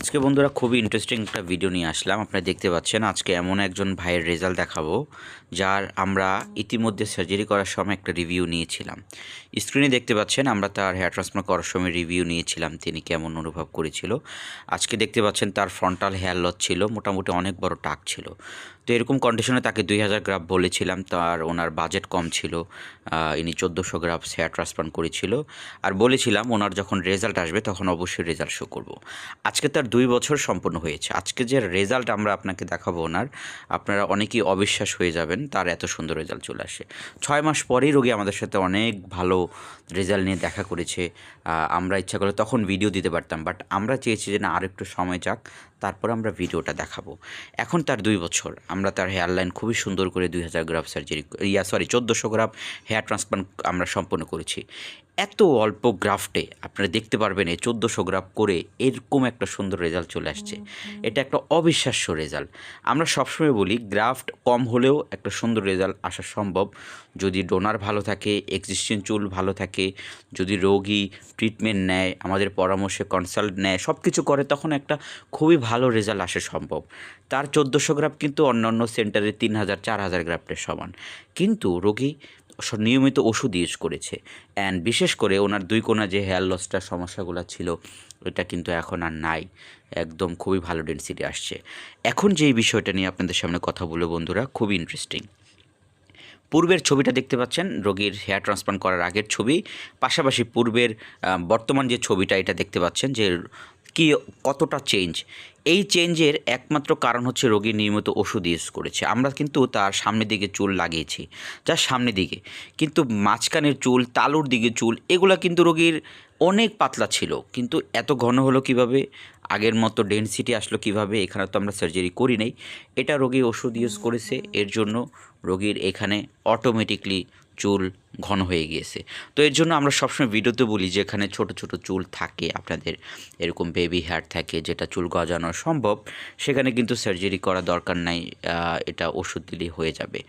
আজকে বন্ধুরা খুবই ইন্টারেস্টিং একটা ভিডিও নিয়ে আসলাম। আপনারা দেখতে পাচ্ছেন আজকে এমন একজন ভাইয়ের রেজাল্ট দেখাবো, যার আমরা ইতিমধ্যে সার্জারি করার সময় একটা রিভিউ নিয়েছিলাম। স্ক্রিনে দেখতে পাচ্ছেন আমরা তার হেয়ার ট্রান্সফার করার সময় রিভিউ নিয়েছিলাম, তিনি কেমন অনুভব করেছিল। আজকে দেখতে পাচ্ছেন তার ফ্রন্টাল হেয়ার লস ছিল, মোটামুটি অনেক বড় টাক ছিল। তো এরকম কন্ডিশনে তাকে দুই হাজার গ্রাফ বলেছিলাম, তার ওনার বাজেট কম ছিল ইনি চোদ্দোশো গ্রাফ হেয়ার ট্রান্সপ্লান্ট করেছিল। আর বলেছিলাম, ওনার যখন রেজাল্ট আসবে, তখন অবশ্যই রেজাল্ট শো করব। আজকে তার দুই বছর সম্পূর্ণ হয়েছে। আজকে যে রেজাল্ট আমরা আপনাকে দেখাবো ওনার, আপনারা অনেকেই অবিশ্বাস হয়ে যাবেন, তার এত সুন্দর রেজাল্ট চলে আসে। ছয় মাস পরেই রোগী আমাদের সাথে অনেক ভালো রেজাল্ট নিয়ে দেখা করেছে। আমরা ইচ্ছা করলে তখন ভিডিও দিতে পারতাম বাট আমরা চেয়েছি যে না আর একটু সময় যাক তারপর আমরা ভিডিওটা দেখাবো। এখন তার দুই বছর। আমরা তার হেয়ার লাইন খুবই সুন্দর করে দুই হাজার গ্রাফ সার্জারি ইয়া সরি চোদ্দোশো গ্রাফ হেয়ার ট্রান্সপ্লান্ট আমরা সম্পন্ন করেছি। এত অল্প গ্রাফটে আপনারা দেখতে পারবেন এই চোদ্দোশো গ্রাফ করে এরকম একটা সুন্দর রেজাল্ট চলে আসছে। এটা একটা অবিশ্বাস্য রেজাল্ট। আমরা সবসময় বলি গ্রাফট কম হলেও একটা সুন্দর রেজাল্ট আসা সম্ভব। যদি ডোনার ভালো থাকে, এক্সিস্টিং চুল ভালো থাকে, যদি রোগী ট্রিটমেন্ট নেয়, আমাদের পরামর্শে কনসাল্ট নেয় সব কিছু করে, তখন একটা খুবই ভালো রেজাল্ট আসা সম্ভব। তার চোদ্দোশো গ্রাফ কিন্তু অন্যান্য সেন্টারে তিন হাজার, চার হাজার গ্রাফটের সমান। কিন্তু রোগী নিয়মিত ওষুধ ইউজ করেছে। অ্যান্ড বিশেষ করে ওনার দুই কোনা যে হেয়ার লসটার সমস্যাগুলো ছিল ওটা কিন্তু এখন আর নাই। একদম খুবই ভালো ডেন্সিটি আসছে। এখন যেই বিষয়টা নিয়ে আপনাদের সামনে কথা বলব বন্ধুরা খুবই ইন্টারেস্টিং পূর্বের ছবিটা দেখতে পাচ্ছেন, রোগীর হেয়ার ট্রান্সপ্লান্ট করার আগের ছবি। পাশাপাশি পূর্বের বর্তমান যে ছবিটা, এটা দেখতে পাচ্ছেন যে কি কতটা চেঞ্জ এই চেঞ্জের একমাত্র কারণ হচ্ছে রোগী নিয়মিত ওষুধ ইউজ করেছে। আমরা কিন্তু তার সামনের দিকে চুল লাগিয়েছি, যার সামনের দিকে। কিন্তু মাঝখানের চুল, তালুর দিকে চুল, এগুলো কিন্তু রোগীর অনেক পাতলা ছিল। কিন্তু এত ঘন হলো কীভাবে? আগের মতো ডেনসিটি আসলো কীভাবে? এখানে তো আমরা সার্জারি করি নাই। এটা রোগী ওষুধ ইউজ করেছে। এর জন্য রোগীর এখানে অটোমেটিকলি চুল ঘন হয়ে গিয়েছে। তো এর জন্য আমরা সবসময় ভিডিওতে বলি যে এখানে ছোট ছোট চুল থাকে, আপনাদের এরকম বেবি হেয়ার থাকে যেটা চুল গজানো সম্ভব, সেখানে কিন্তু সার্জারি করা দরকার নাই এটা ওষুধ দিলেই হয়ে যাবে।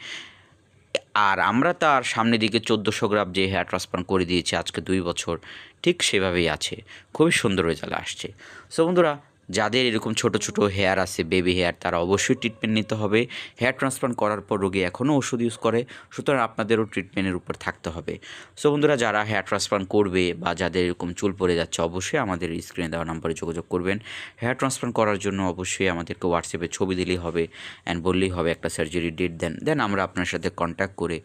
আর আমরা তার সামনের দিকে চোদ্দোশো গ্রাম যে হেয়ার ট্রান্সপ্লান্ট করে দিয়েছি, আজকে দুই বছর, ঠিক সেভাবেই আছে। খুবই সুন্দর রেজাল্ট আসছে। সো বন্ধুরা যাদের এরকম ছোট ছোট হেয়ার আছে বেবি হেয়ার তারা অবশ্যই ট্রিটমেন্ট নিতে হবে। হেয়ার ট্রান্সপ্লান্ট করার পর রোগী এখনও ওষুধ ইউজ করে, সুতরাং আপনাদেরও ট্রিটমেন্টের উপর থাকতে হবে। সো বন্ধুরা, যারা হেয়ার ট্রান্সপ্লান্ট করবে বা যাদের এরকম চুল পড়ে যাচ্ছে, অবশ্যই আমাদের স্ক্রিনে দেওয়া নম্বরে যোগাযোগ করবেন। হেয়ার ট্রান্সপ্লান্ট করার জন্য অবশ্যই আমাদেরকে হোয়াটসঅ্যাপে ছবি দিলেই হবে অ্যান্ড বললেই হবে একটা সার্জারি ডেট দেন দেন আমরা আপনার সাথে কন্ট্যাক্ট করে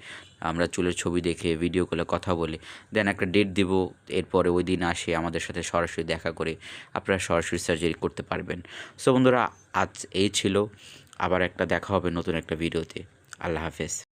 আমরা চুলের ছবি দেখে ভিডিও কলে কথা বলে দেন একটা ডেট দিব, এরপরে ওই দিন আসে আমাদের সাথে সরাসরি দেখা করে আপনারা সরাসরি সার্জারি করতে পারবেন। সো বন্ধুরা, আজ এই ছিল, আবার একটা দেখা হবে নতুন একটা ভিডিওতে আল্লাহ হাফেজ।